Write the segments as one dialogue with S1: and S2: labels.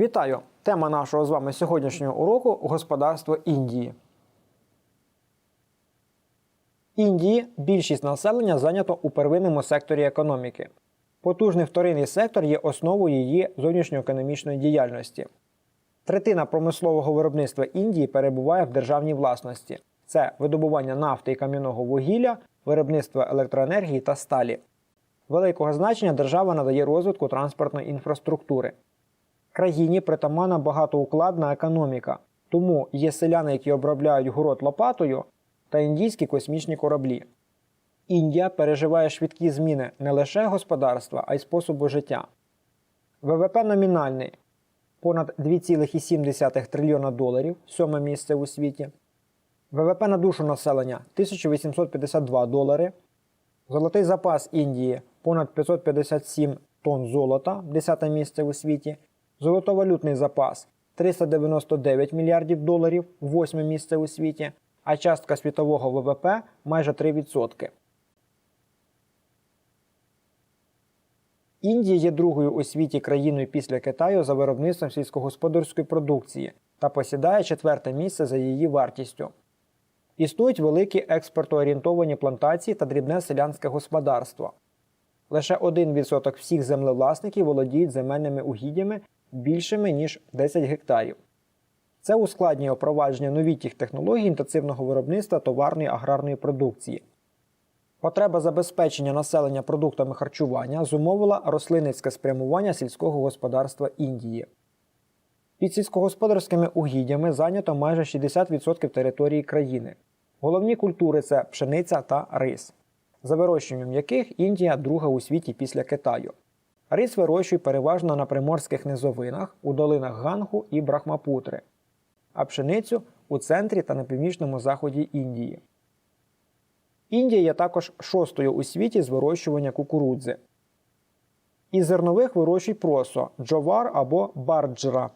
S1: Вітаю! Тема нашого з вами сьогоднішнього уроку господарство Індії. Індії більшість населення зайнято у первинному секторі економіки. Потужний вторинний сектор є основою її зовнішньоекономічної діяльності. Третина промислового виробництва Індії перебуває в державній власності. Це видобування нафти і кам'яного вугілля, виробництво електроенергії та сталі. Великого значення держава надає розвитку транспортної інфраструктури. Країні притаманна багатоукладна економіка, тому є селяни, які обробляють город лопатою, та індійські космічні кораблі. Індія переживає швидкі зміни не лише господарства, а й способу життя. ВВП номінальний понад 2,7 трильйона доларів, сьоме місце у світі. ВВП на душу населення 1852 долари. Золотий запас Індії понад 557 тонн золота, 10 місце у світі. Золотовалютний запас 399 мільярдів доларів, 8 місце у світі, а частка світового ВВП майже 3%. Індія є другою у світі країною після Китаю за виробництвом сільськогосподарської продукції та посідає четверте місце за її вартістю. Існують великі експортоорієнтовані плантації та дрібне селянське господарство. Лише 1% всіх землевласників володіють земельними угіддями більшими ніж 10 гектарів. Це ускладнює впровадження новітніх технологій інтенсивного виробництва товарної аграрної продукції. Потреба забезпечення населення продуктами харчування зумовила рослинницьке спрямування сільського господарства Індії. Під сільськогосподарськими угіддями зайнято майже 60% території країни. Головні культури це пшениця та рис, за вирощуванням яких Індія друга у світі після Китаю. Рис вирощують переважно на приморських низовинах, у долинах Гангу і Брахмапутри, а пшеницю у центрі та на північному заході Індії. Індія є також шостою у світі з вирощування кукурудзи. Із зернових вирощують просо, джовар або барджра.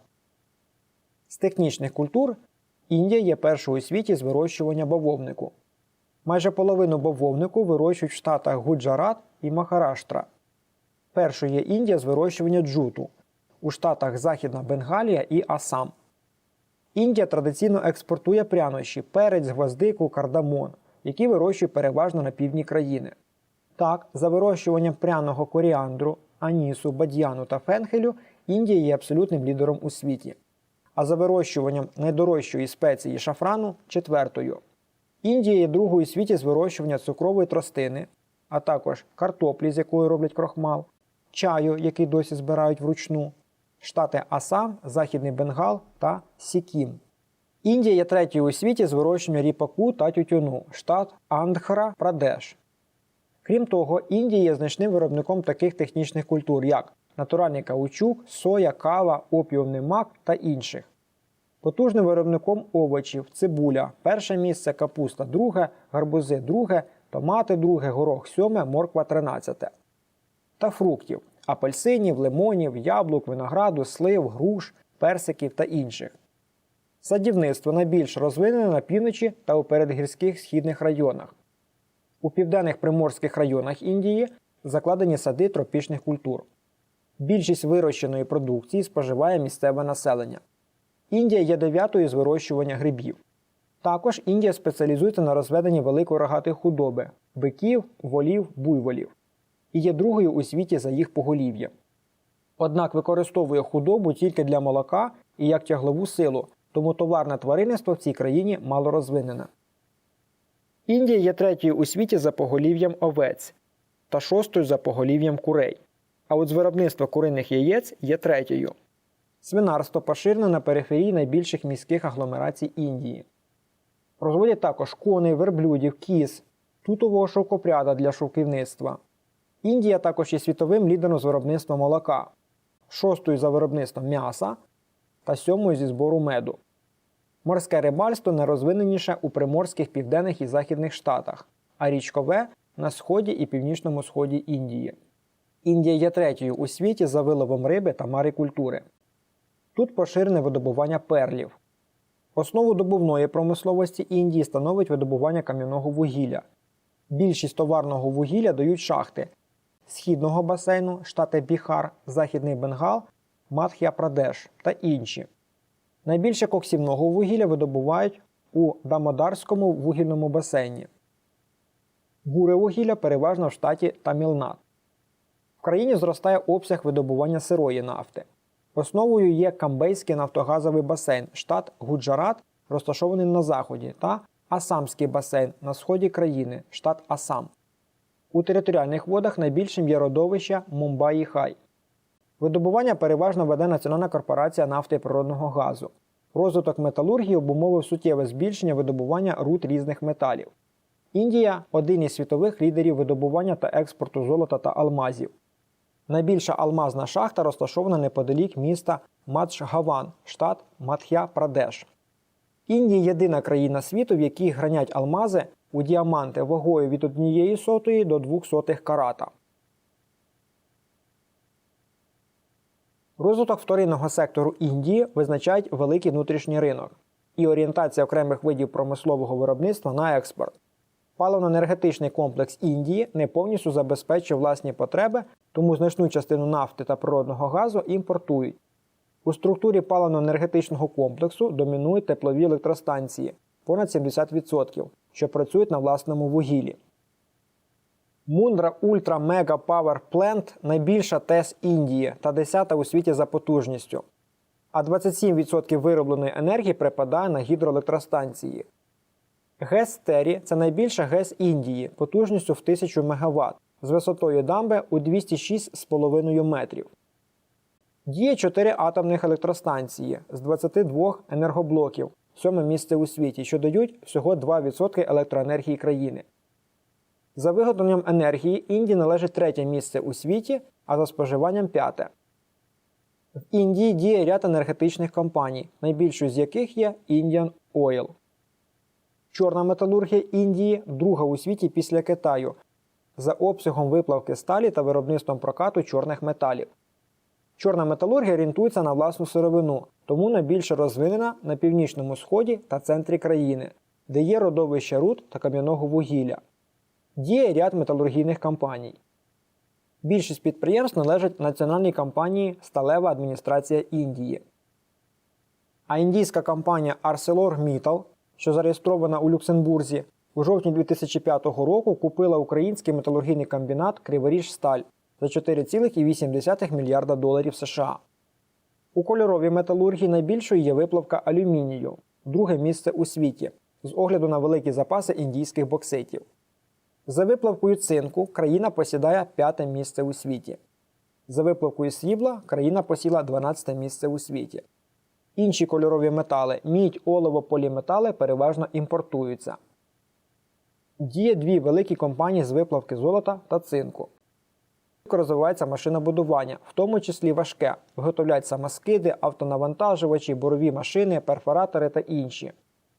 S1: З технічних культур Індія є першою у світі з вирощування бавовнику. Майже половину бавовнику вирощують в штатах Гуджарат і Махараштра. Першою є Індія з вирощування джуту у штатах Західна Бенгалія і Асам. Індія традиційно експортує прянощі, перець, гвоздику, кардамон, які вирощують переважно на півдні країни. Так, за вирощуванням пряного коріандру, анісу, бадьяну та фенхелю Індія є абсолютним лідером у світі. А за вирощуванням найдорожчої спеції шафрану четвертою. Індія є другою у світі з вирощування цукрової тростини, а також картоплі, з якої роблять крохмал, чаю, який досі збирають вручну, штати Асам, Західний Бенгал та Сікім. Індія є третьою у світі з вирощування ріпаку та тютюну, штат Андхра Прадеш. Крім того, Індія є значним виробником таких технічних культур, як натуральний каучук, соя, кава, опіумний мак та інших. Потужним виробником овочів цибуля, перше місце капуста, друге, гарбузи друге, томати друге, горох сьоме, морква тринадцяте. Та фруктів апельсинів, лимонів, яблук, винограду, слив, груш, персиків та інших. Садівництво найбільш розвинене на півночі та у передгірських східних районах. У південних приморських районах Індії закладені сади тропічних культур. Більшість вирощеної продукції споживає місцеве населення. Індія є дев'ятою з вирощування грибів. Також Індія спеціалізується на розведенні великої рогатої худоби биків, волів, буйволів і є другою у світі за їх поголів'я. Однак використовує худобу тільки для молока і як тяглову силу, тому товарне тваринництво в цій країні мало розвинене. Індія є третьою у світі за поголів'ям овець та шостою за поголів'ям курей. А от з виробництва куриних яєць є третьою. Свинарство поширене на периферії найбільших міських агломерацій Індії. Розводять також коней, верблюдів, кіз, тутового шовкопряда для шовківництва. Індія також є світовим лідером з виробництва молока, шостою за виробництвом м'яса та сьомою зі збору меду. Морське рибальство найрозвиненіше у приморських південних і західних штатах, а річкове на сході і північному сході Індії. Індія є третьою у світі за виловом риби та марикультури. Тут поширене видобування перлів. Основу добувної промисловості Індії становить видобування кам'яного вугілля. Більшість товарного вугілля дають шахти східного басейну, штати Біхар, Західний Бенгал Мадх'я Прадеш та інші. Найбільше коксівного вугілля видобувають у Дамодарському вугільному басейні. Буре вугілля переважно в штаті Тамілнад. В країні зростає обсяг видобування сирої нафти. Основою є Камбейський нафтогазовий басейн, штат Гуджарат, розташований на заході, та Асамський басейн на сході країни, штат Асам. У територіальних водах найбільшим є родовище Мумбаї Хай. Видобування переважно веде Національна корпорація нафти і природного газу. Розвиток металургії обумовив суттєве збільшення видобування руд різних металів. Індія один із світових лідерів видобування та експорту золота та алмазів. Найбільша алмазна шахта розташована неподалік міста Мадж-Гаван, штат Мадх'я-Прадеш. Індія єдина країна світу, в якій гранять алмази у діаманти вагою від 1 сотої до 2 сотих карата. Розвиток вторинного сектору Індії визначають великий внутрішній ринок і орієнтація окремих видів промислового виробництва на експорт. Паливно-енергетичний комплекс Індії не повністю забезпечує власні потреби, тому значну частину нафти та природного газу імпортують. У структурі паливно-енергетичного комплексу домінують теплові електростанції понад 70%, що працюють на власному вугіллі. Мундра Ultra Mega Power Plant найбільша ТЕС Індії та 10 у світі за потужністю. А 27% виробленої енергії припадає на гідроелектростанції. ГЕС Тері це найбільша ГЕС Індії потужністю в 1000 МВт з висотою дамби у 206,5 метрів. Діє 4 атомних електростанції з 22 енергоблоків, сьоме місце у світі, що дають всього 2% електроенергії країни. За виготовленням енергії Індії належить третє місце у світі, а за споживанням п'яте. В Індії діє ряд енергетичних компаній, найбільшою з яких є Indian Oil. Чорна металургія Індії друга у світі після Китаю за обсягом виплавки сталі та виробництвом прокату чорних металів. Чорна металургія орієнтується на власну сировину, тому найбільше розвинена на північному сході та центрі країни, де є родовище руд та кам'яного вугілля. Діє ряд металургійних компаній. Більшість підприємств належать національній компанії Сталева адміністрація Індії. А індійська компанія ArcelorMittal, що зареєстрована у Люксембурзі, у жовтні 2005 року купила український металургійний комбінат Криворіжсталь за 4,8 мільярда доларів США. У кольоровій металургії найбільшою є виплавка алюмінію, друге місце у світі, з огляду на великі запаси індійських бокситів. За виплавкою цинку країна посідає п'яте місце у світі. За виплавкою срібла країна посіла 12 місце у світі. Інші кольорові метали мідь, олово, поліметали переважно імпортуються. Діє дві великі компанії з виплавки золота та цинку. Розвивається машинобудування, в тому числі важке, виготовляють самоскиди, автонавантажувачі, борові машини, перфоратори та інші.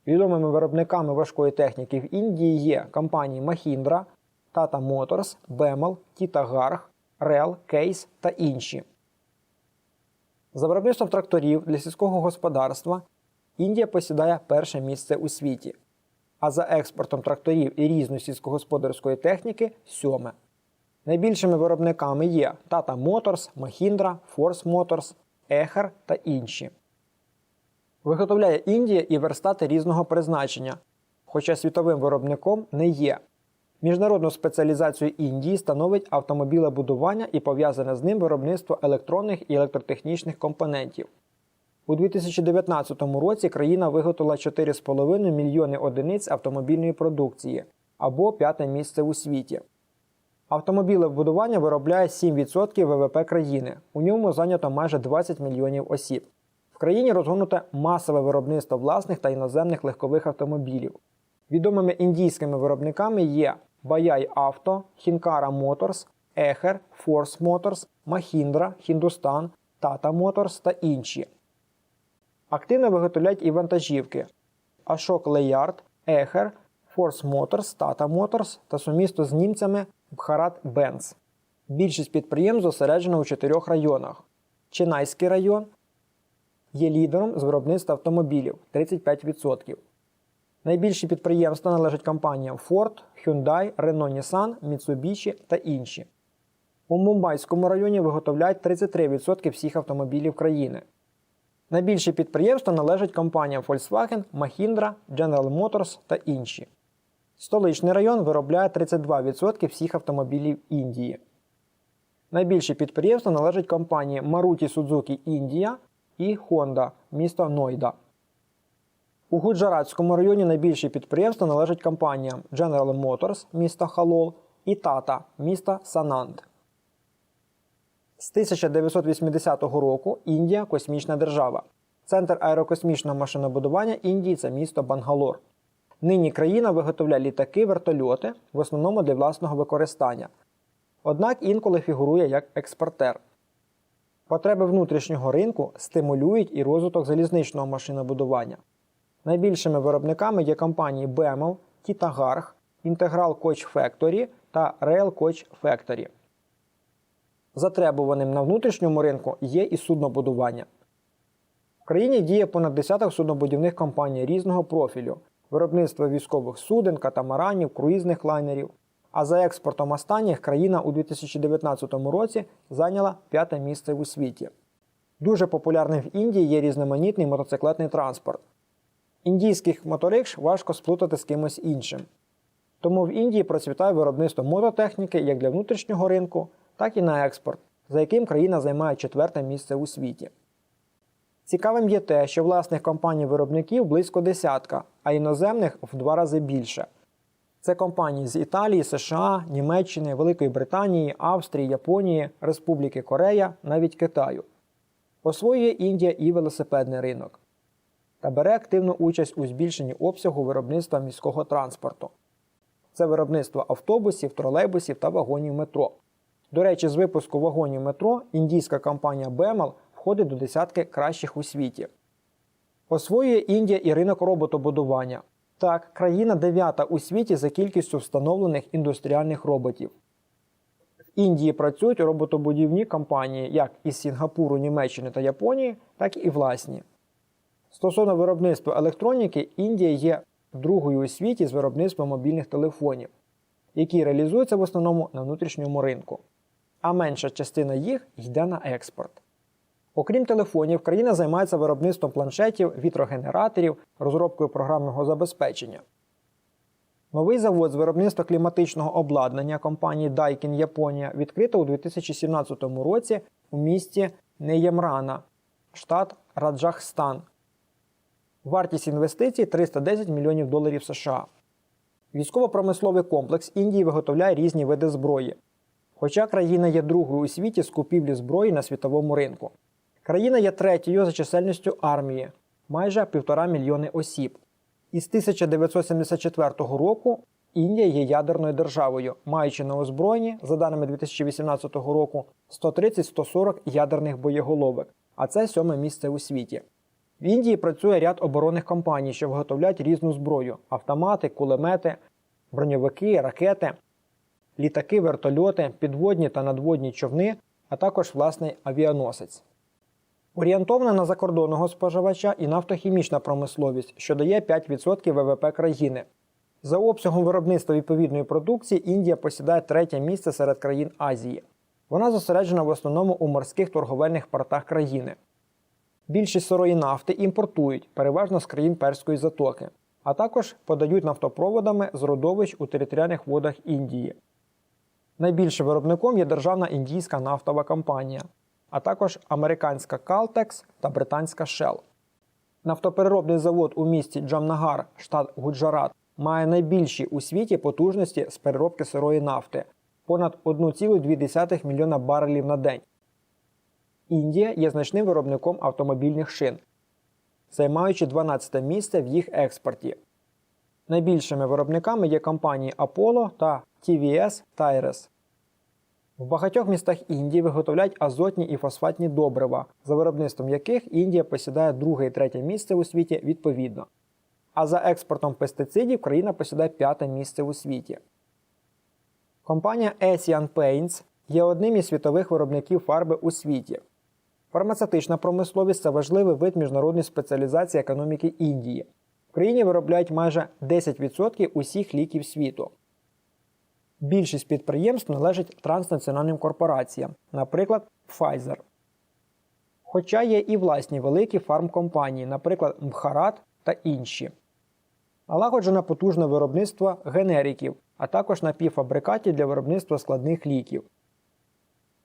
S1: Відомими виробниками важкої техніки в Індії є компанії Mahindra, Tata Motors, Bemel, Titagarh, Rel, Case та інші. За виробництвом тракторів для сільського господарства Індія посідає перше місце у світі, а за експортом тракторів і різної сільськогосподарської техніки сьоме. Найбільшими виробниками є Tata Motors, Mahindra, Force Motors, Echer та інші. Виготовляє Індія і верстати різного призначення, хоча світовим виробником не є. Міжнародну спеціалізацію Індії становить автомобілебудування і пов'язане з ним виробництво електронних і електротехнічних компонентів. У 2019 році країна виготовила 4,5 мільйони одиниць автомобільної продукції або п'яте місце у світі. Автомобілебудування виробляє 7% ВВП країни. У ньому зайнято майже 20 мільйонів осіб. В країні розгорнуте масове виробництво власних та іноземних легкових автомобілів. Відомими індійськими виробниками є Bayai Auto, Hinkara Motors, Echer, Force Motors, Mahindra, Hindustan, Tata Motors та інші. Активно виготовляють і вантажівки Ashok Layard, Echer, Force Motors, Tata Motors та сумісто з німцями Bharat Benz. Більшість підприємств зосереджено у чотирьох районах: Чинайський район є лідером з виробництва автомобілів 35%. Найбільші підприємства належать компаніям Ford, Hyundai, Renault Nissan, Mitsubishi та інші. У Мумбайському районі виготовляють 33% всіх автомобілів країни. Найбільші підприємства належать компаніям Volkswagen, Mahindra, General Motors та інші. Столичний район виробляє 32% всіх автомобілів Індії. Найбільші підприємства належать компанії Maruti Suzuki Індія і Honda місто Нойда. У Гуджаратському районі найбільші підприємства належать компаніям General Motors міста Халол і Tata міста Сананд. З 1980 року Індія космічна держава. Центр аерокосмічного машинобудування Індії це місто Бангалор. Нині країна виготовляє літаки, вертольоти, в основному для власного використання. Однак інколи фігурує як експортер. Потреби внутрішнього ринку стимулюють і розвиток залізничного машинобудування. Найбільшими виробниками є компанії BEML, Titagarh, Integral Coach Factory та Rail Coach Factory. Затребуваним на внутрішньому ринку є і суднобудування. В країні діє понад десяток суднобудівних компаній різного профілю, виробництво військових суден, катамаранів, круїзних лайнерів. А за експортом останніх країна у 2019 році зайняла п'яте місце у світі. Дуже популярним в Індії є різноманітний мотоциклетний транспорт. Індійських моторикш важко сплутати з кимось іншим. Тому в Індії процвітає виробництво мототехніки як для внутрішнього ринку, так і на експорт, за яким країна займає четверте місце у світі. Цікавим є те, що власних компаній-виробників близько десятка, а іноземних в два рази більше. Це компанії з Італії, США, Німеччини, Великої Британії, Австрії, Японії, Республіки Корея, навіть Китаю. Освоює Індія і велосипедний ринок та бере активну участь у збільшенні обсягу виробництва міського транспорту. Це виробництво автобусів, тролейбусів та вагонів метро. До речі, з випуску вагонів метро індійська компанія BEML входить до десятки кращих у світі. Освоює Індія і ринок роботобудування. Так, країна дев'ята у світі за кількістю встановлених індустріальних роботів. В Індії працюють роботобудівні компанії як із Сінгапуру, Німеччини та Японії, так і власні. Стосовно виробництва електроніки, Індія є другою у світі з виробництвом мобільних телефонів, які реалізуються в основному на внутрішньому ринку, а менша частина їх йде на експорт. Окрім телефонів, країна займається виробництвом планшетів, вітрогенераторів, розробкою програмного забезпечення. Новий завод з виробництва кліматичного обладнання компанії Daikin Японія відкрито у 2017 році у місті Неємрана, штат Раджахстан. Вартість інвестицій 310 мільйонів доларів США. Військово-промисловий комплекс Індії виготовляє різні види зброї. Хоча країна є другою у світі з купівлі зброї на світовому ринку. Країна є третьою за чисельністю армії майже півтора мільйони осіб. Із 1974 року Індія є ядерною державою, маючи на озброєнні, за даними 2018 року, 130-140 ядерних боєголовок, а це сьоме місце у світі. В Індії працює ряд оборонних компаній, що виготовляють різну зброю: автомати, кулемети, броньовики, ракети, літаки, вертольоти, підводні та надводні човни, а також власний авіаносець. Орієнтована на закордонного споживача і нафтохімічна промисловість, що дає 5% ВВП країни. За обсягом виробництва відповідної продукції Індія посідає третє місце серед країн Азії. Вона зосереджена в основному у морських торговельних портах країни. Більшість сирої нафти імпортують, переважно з країн Перської затоки, а також подають нафтопроводами з родовищ у територіальних водах Індії. Найбільшим виробником є державна індійська нафтова компанія, а також американська Caltex та британська Shell. Нафтопереробний завод у місті Джамнагар, штат Гуджарат, має найбільші у світі потужності з переробки сирої нафти понад 1,2 мільйона барелів на день. Індія є значним виробником автомобільних шин, займаючи 12 місце в їх експорті. Найбільшими виробниками є компанії Apollo та TVS Tires. В багатьох містах Індії виготовляють азотні і фосфатні добрива, за виробництвом яких Індія посідає друге і третє місце у світі відповідно. А за експортом пестицидів країна посідає п'яте місце у світі. Компанія Asian Paints є одним із світових виробників фарби у світі. Фармацевтична промисловість це важливий вид міжнародної спеціалізації економіки Індії. В країні виробляють майже 10% усіх ліків світу. Більшість підприємств належить транснаціональним корпораціям, наприклад, Pfizer. Хоча є і власні великі фармкомпанії, наприклад, Мхарат та інші. Налагоджено потужне виробництво генериків, а також напівфабрикатів для виробництва складних ліків.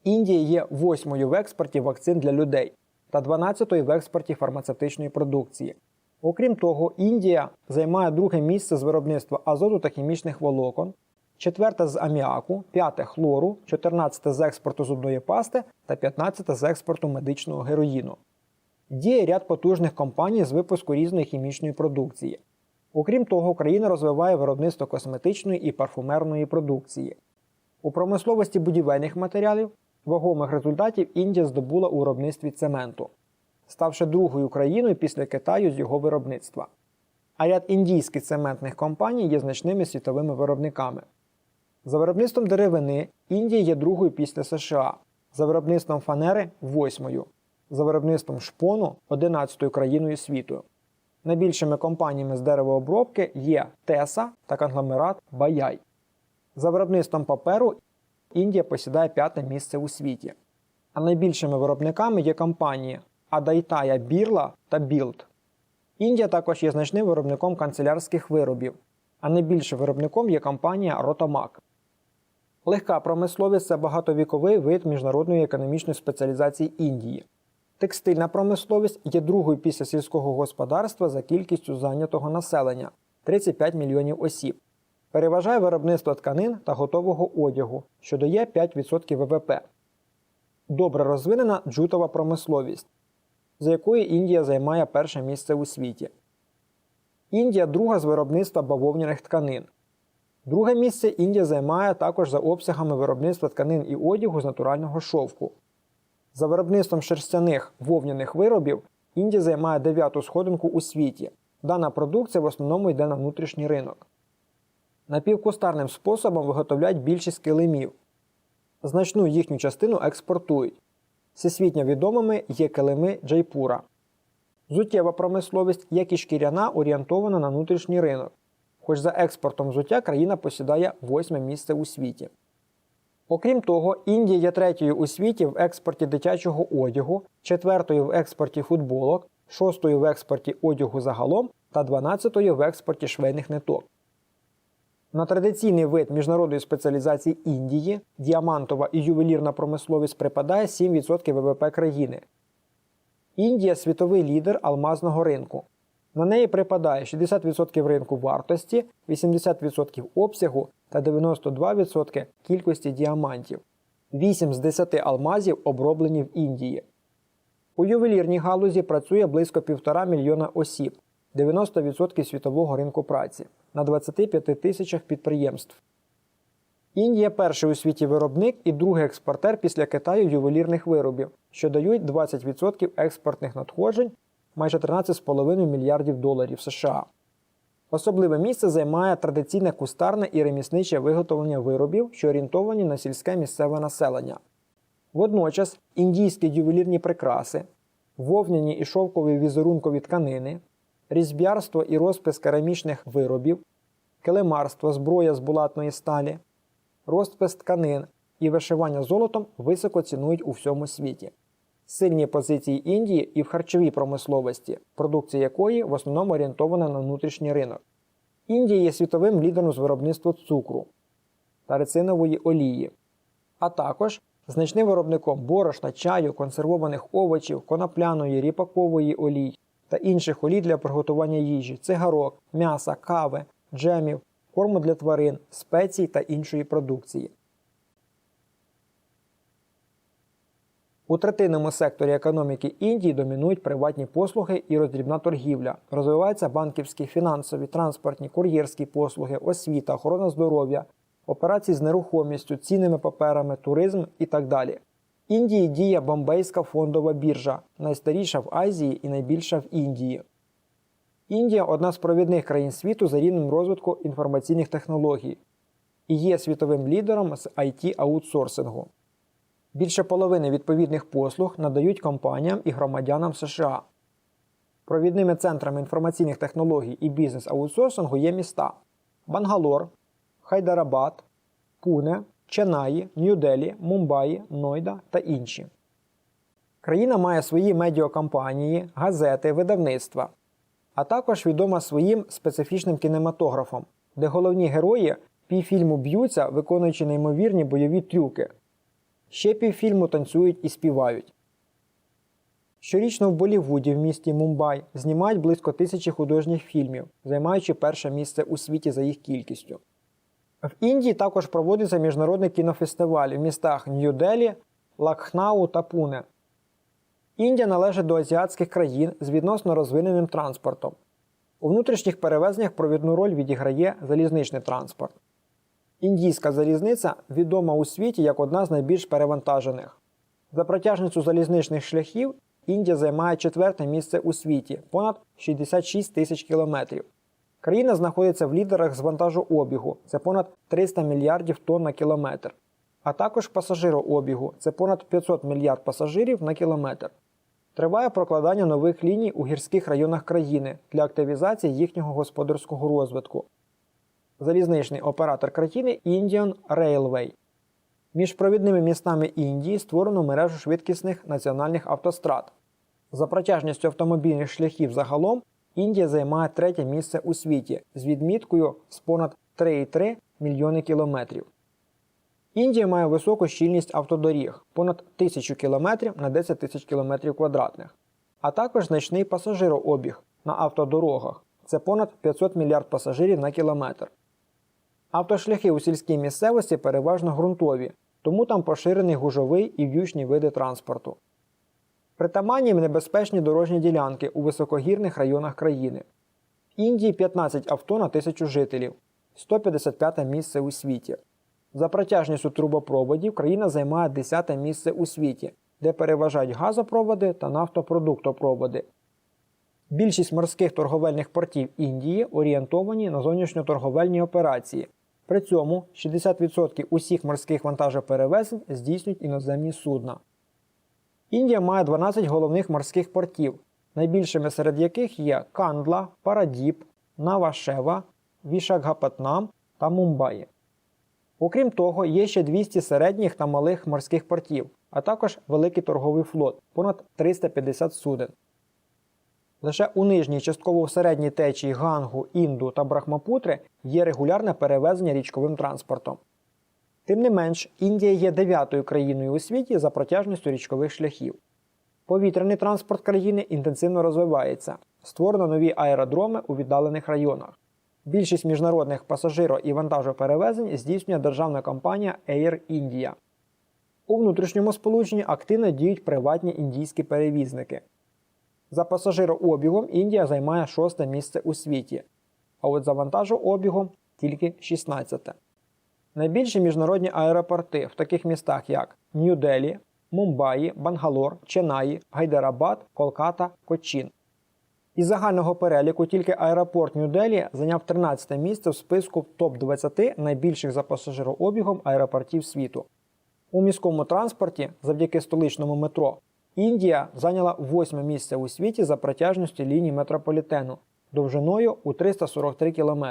S1: Індія є восьмою в експорті вакцин для людей та 12-ю в експорті фармацевтичної продукції. Окрім того, Індія займає друге місце з виробництва азоту та хімічних волокон, четверте з аміаку, п'яте хлору, 14 з експорту зубної пасти та 15 з експорту медичного героїну. Діє ряд потужних компаній з випуску різної хімічної продукції. Окрім того, країна розвиває виробництво косметичної і парфумерної продукції. У промисловості будівельних матеріалів вагомих результатів Індія здобула у виробництві цементу, ставши другою країною після Китаю з його виробництва. А ряд індійських цементних компаній є значними світовими виробниками. За виробництвом деревини Індія є другою після США, за виробництвом фанери восьмою, за виробництвом шпону 11 країною світу. Найбільшими компаніями з деревообробки є Теса та конгломерат Баяй. За виробництвом паперу Індія посідає п'яте місце у світі. А найбільшими виробниками є компанії Адайтая Бірла та Білд. Індія також є значним виробником канцелярських виробів, а найбільшим виробником є компанія Ротомак. Легка промисловість це багатовіковий вид міжнародної економічної спеціалізації Індії. Текстильна промисловість є другою після сільського господарства за кількістю зайнятого населення 35 мільйонів осіб. Переважає виробництво тканин та готового одягу, що дає 5% ВВП. Добре розвинена джутова промисловість, за якою Індія займає перше місце у світі. Індія друга з виробництва бавовняних тканин. Друге місце Індія займає також за обсягами виробництва тканин і одягу з натурального шовку. За виробництвом шерстяних вовняних виробів Індія займає дев'яту сходинку у світі. Дана продукція в основному йде на внутрішній ринок. Напівкустарним способом виготовляють більшість килимів. Значну їхню частину експортують. Всесвітньо відомими є килими Джайпура. Зуттєва промисловість, як і шкіряна, орієнтована на внутрішній ринок. Хоч за експортом взуття країна посідає восьме місце у світі. Окрім того, Індія є третьою у світі в експорті дитячого одягу, четвертою в експорті футболок, шостою в експорті одягу загалом та дванадцятою в експорті швейних ниток. На традиційний вид міжнародної спеціалізації Індії діамантова і ювелірна промисловість припадає 7% ВВП країни. Індія світовий лідер алмазного ринку. На неї припадає 60% ринку вартості, 80% обсягу та 92% кількості діамантів. 8 з 10 алмазів оброблені в Індії. У ювелірній галузі працює близько 1,5 мільйона осіб, 90% світового ринку праці на 25 тисячах підприємств. Індія перший у світі виробник і другий експортер після Китаю ювелірних виробів, що дають 20% експортних надходжень майже 13,5 мільярдів доларів США. Особливе місце займає традиційне кустарне і ремісниче виготовлення виробів, що орієнтовані на сільське місцеве населення. Водночас індійські ювелірні прикраси, вовняні і шовкові візерункові тканини, різьбярство і розпис керамічних виробів, килимарство, зброя з булатної сталі, розпис тканин і вишивання золотом високо цінують у всьому світі. Сильні позиції Індії і в харчовій промисловості, продукція якої в основному орієнтована на внутрішній ринок. Індія є світовим лідером з виробництва цукру та рецинової олії, а також значним виробником борошна, чаю, консервованих овочів, конопляної, ріпакової олій та інших олій для приготування їжі, цигарок, м'яса, кави, джемів, корму для тварин, спецій та іншої продукції. У третинному секторі економіки Індії домінують приватні послуги і роздрібна торгівля. Розвиваються банківські, фінансові, транспортні, кур'єрські послуги, освіта, охорона здоров'я, операції з нерухомістю, цінними паперами, туризм і так далі. Індії діє Бомбейська фондова біржа, найстаріша в Азії і найбільша в Індії. Індія одна з провідних країн світу за рівнем розвитку інформаційних технологій і є світовим лідером з it аутсорсингу. Більше половини відповідних послуг надають компаніям і громадянам США. Провідними центрами інформаційних технологій і бізнес-аутсорсингу є міста Бангалор, Хайдарабад, Пуне, Ченаї, Нью-Делі, Мумбаї, Нойда та інші. Країна має свої медіакомпанії, газети, видавництва, а також відома своїм специфічним кінематографом, де головні герої півфільму б'ються, виконуючи неймовірні бойові трюки. Ще півфільму танцюють і співають. Щорічно в Болівуді в місті Мумбай знімають близько тисячі художніх фільмів, займаючи перше місце у світі за їх кількістю. В Індії також проводиться міжнародний кінофестиваль в містах Нью-Делі, Лакхнау та Пуне. Індія належить до азіатських країн з відносно розвиненим транспортом. У внутрішніх перевезеннях провідну роль відіграє залізничний транспорт. Індійська залізниця відома у світі як одна з найбільш перевантажених. За протяжністю залізничних шляхів Індія займає четверте місце у світі понад 66 тисяч кілометрів. Країна знаходиться в лідерах з вантажообігу це понад 300 мільярдів тонн на кілометр, а також пасажирообігу це понад 500 мільярд пасажирів на кілометр. Триває прокладання нових ліній у гірських районах країни для активізації їхнього господарського розвитку. Залізничний оператор країни Indian Railway. Між провідними містами Індії створено мережу швидкісних національних автострад. За протяжністю автомобільних шляхів загалом Індія займає третє місце у світі з відміткою з понад 3,3 мільйони кілометрів. Індія має високу щільність автодоріг понад 1000 км на 10 тисяч км квадратних, а також значний пасажирообіг на автодорогах це понад 500 мільярд пасажирів на кілометр. Автошляхи у сільській місцевості переважно ґрунтові, тому там поширений гужовий і в'ючні види транспорту. Притаманні небезпечні дорожні ділянки у високогірних районах країни. В Індії 15 авто на тисячу жителів, 155 місце у світі. За протяжністю трубопроводів країна займає 10 місце у світі, де переважають газопроводи та нафтопродуктопроводи. Більшість морських торговельних портів Індії орієнтовані на зовнішньоторговельні операції. При цьому 60% усіх морських вантажоперевезень здійснюють іноземні судна. Індія має 12 головних морських портів, найбільшими серед яких є Кандла, Парадіп, Навашева, Вішакгапатнам та Мумбаї. Окрім того, є ще 200 середніх та малих морських портів, а також великий торговий флот понад 350 суден. Лише у нижній частково в середній течії Гангу, Інду та Брахмапутри є регулярне перевезення річковим транспортом. Тим не менш, Індія є дев'ятою країною у світі за протяжністю річкових шляхів. Повітряний транспорт країни інтенсивно розвивається, створено нові аеродроми у віддалених районах. Більшість міжнародних пасажиро- і вантажоперевезень здійснює державна компанія Air India. У внутрішньому сполученні активно діють приватні індійські перевізники. За пасажирообігом Індія займає шосте місце у світі, а от за вантажообігом тільки 16. Найбільші міжнародні аеропорти в таких містах, як Нью-Делі, Мумбаї, Бангалор, Ченаї, Гайдарабад, Колката, Кочин. Із загального переліку тільки аеропорт Нью-Делі зайняв 13 місце в списку топ-20 найбільших за пасажирообігом аеропортів світу. У міському транспорті, завдяки столичному метро, Індія зайняла восьме місце у світі за протяжністю ліній метрополітену довжиною у 343 км.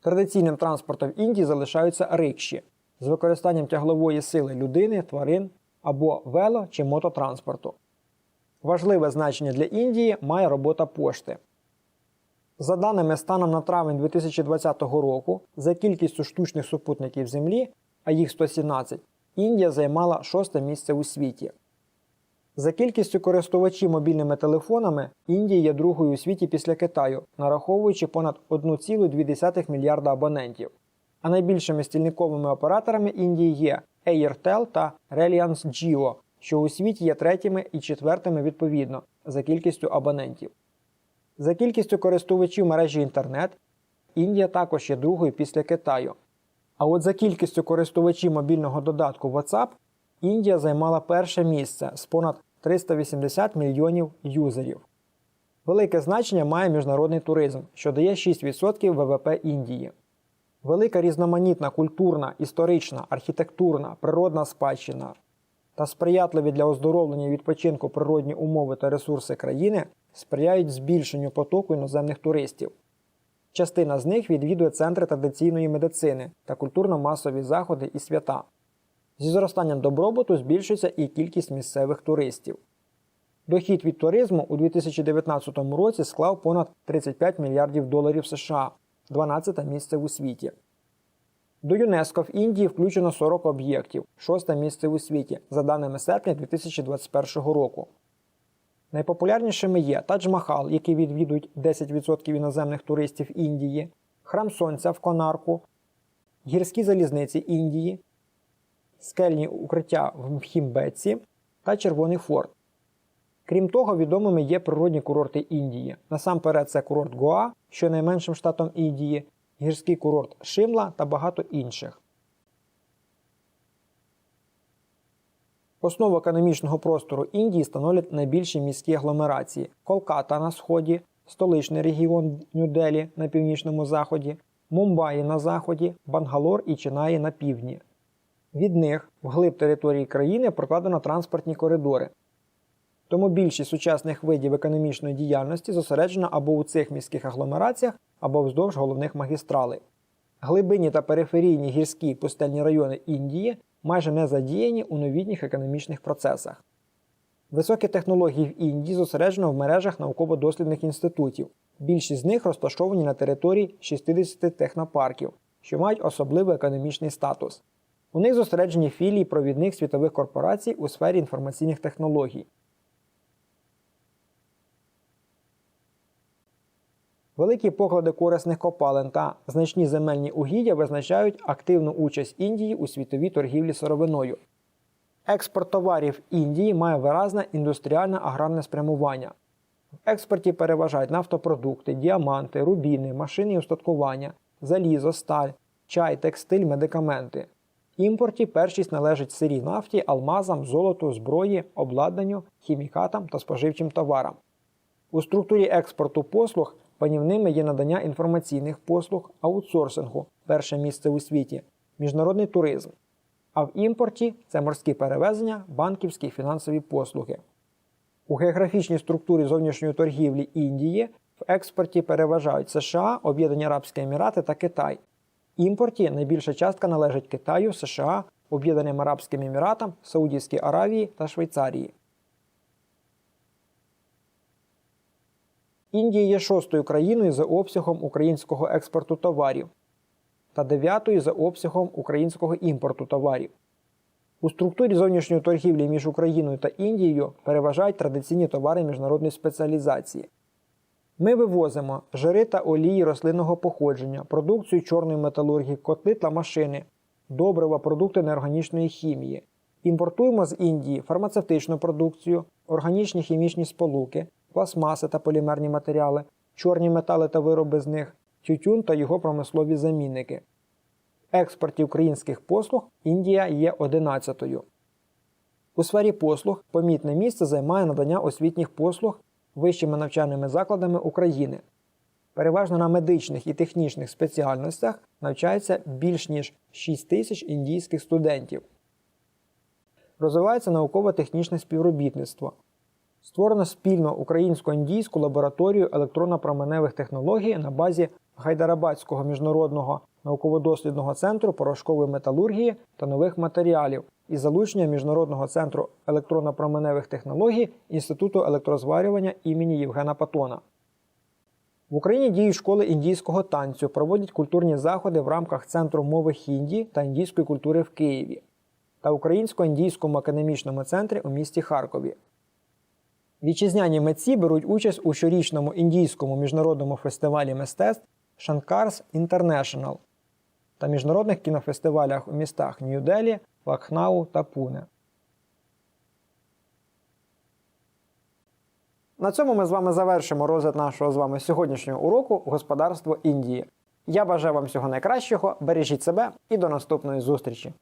S1: Традиційним транспортом Індії залишаються рикші з використанням тяглової сили людини, тварин або вело чи мототранспорту. Важливе значення для Індії має робота пошти. За даними станом на травень 2020 року, за кількістю штучних супутників Землі, а їх 117, Індія займала шосте місце у світі. За кількістю користувачів мобільними телефонами Індія є другою у світі після Китаю, нараховуючи понад 1,2 мільярда абонентів. А найбільшими стільниковими операторами Індії є Airtel та Reliance Jio, що у світі є третіми і четвертими відповідно за кількістю абонентів. За кількістю користувачів мережі інтернет Індія також є другою після Китаю. А от за кількістю користувачів мобільного додатку WhatsApp Індія займала перше місце з понад 380 мільйонів юзерів. Велике значення має міжнародний туризм, що дає 6% ВВП Індії. Велика різноманітна культурна, історична, архітектурна, природна спадщина та сприятливі для оздоровлення і відпочинку природні умови та ресурси країни сприяють збільшенню потоку іноземних туристів. Частина з них відвідує центри традиційної медицини та культурно-масові заходи і свята. Зі зростанням добробуту збільшується і кількість місцевих туристів. Дохід від туризму у 2019 році склав понад 35 мільярдів доларів США, 12 місце у світі. До ЮНЕСКО в Індії включено 40 об'єктів, шосте місце у світі, за даними серпня 2021 року. Найпопулярнішими є Тадж-Махал, який відвідують 10% іноземних туристів Індії, Храм Сонця в Конарку, гірські залізниці Індії, скельні укриття в Мхімбеці та Червоний форт. Крім того, відомими є природні курорти Індії. Насамперед, це курорт Гоа, що найменшим штатом Індії, гірський курорт Шимла та багато інших. Основу економічного простору Індії становлять найбільші міські агломерації Колката на сході, столичний регіон Нью-Делі на північному заході, Мумбаї на заході, Бангалор і Чинаї на півдні. Від них вглиб території країни прокладено транспортні коридори. Тому більшість сучасних видів економічної діяльності зосереджена або у цих міських агломераціях, або вздовж головних магістралей. Глибинні та периферійні гірські пустельні райони Індії майже не задіяні у новітніх економічних процесах. Високі технології в Індії зосереджено в мережах науково-дослідних інститутів. Більшість з них розташовані на території 60 технопарків, що мають особливий економічний статус. У них зосереджені філії провідних світових корпорацій у сфері інформаційних технологій. Великі поклади корисних копалин та значні земельні угіддя визначають активну участь Індії у світовій торгівлі сировиною. Експорт товарів Індії має виразне індустріальне аграрне спрямування. В експорті переважають нафтопродукти, діаманти, рубіни, машини і устаткування, залізо, сталь, чай, текстиль, медикаменти. Імпорті першість належить сирій нафті, алмазам, золоту, зброї, обладнанню, хімікатам та споживчим товарам. У структурі експорту послуг панівними є надання інформаційних послуг, аутсорсингу перше місце у світі, міжнародний туризм. А в імпорті це морські перевезення, банківські і фінансові послуги. У географічній структурі зовнішньої торгівлі Індії в експорті переважають США, Об'єднані Арабські Емірати та Китай. Імпорті найбільша частка належить Китаю, США, Об'єднаним Арабським Еміратам, Саудівській Аравії та Швейцарії. Індія є шостою країною за обсягом українського експорту товарів та дев'ятою за обсягом українського імпорту товарів. У структурі зовнішньої торгівлі між Україною та Індією переважають традиційні товари міжнародної спеціалізації. Ми вивозимо жири та олії рослинного походження, продукцію чорної металургії, котли та машини, добрива, продукти неорганічної хімії. Імпортуємо з Індії фармацевтичну продукцію, органічні хімічні сполуки, пластмаси та полімерні матеріали, чорні метали та вироби з них, тютюн та його промислові замінники. Експорті українських послуг Індія є 11-ю. У сфері послуг помітне місце займає надання освітніх послуг вищими навчальними закладами України. Переважно на медичних і технічних спеціальностях навчається більш ніж 6 тисяч індійських студентів. Розвивається науково-технічне співробітництво. Створено спільно українсько-індійську лабораторію електронно-променевих технологій на базі Гайдарабадського міжнародного науково-дослідного центру порошкової металургії та нових матеріалів із залученням Міжнародного центру електронно-променевих технологій Інституту електрозварювання імені Євгена Патона. В Україні діють школи індійського танцю, проводять культурні заходи в рамках Центру мови хінді та індійської культури в Києві та Українсько-індійському академічному центрі у місті Харкові. Вітчизняні митці беруть участь у щорічному індійському міжнародному фестивалі мистецтв Шанкарс International та міжнародних кінофестивалях у містах Нью-Делі, Лакхнау та Пуне. На цьому ми з вами завершимо розгляд нашого з вами сьогоднішнього уроку Господарство Індії. Я бажаю вам всього найкращого, бережіть себе і до наступної зустрічі!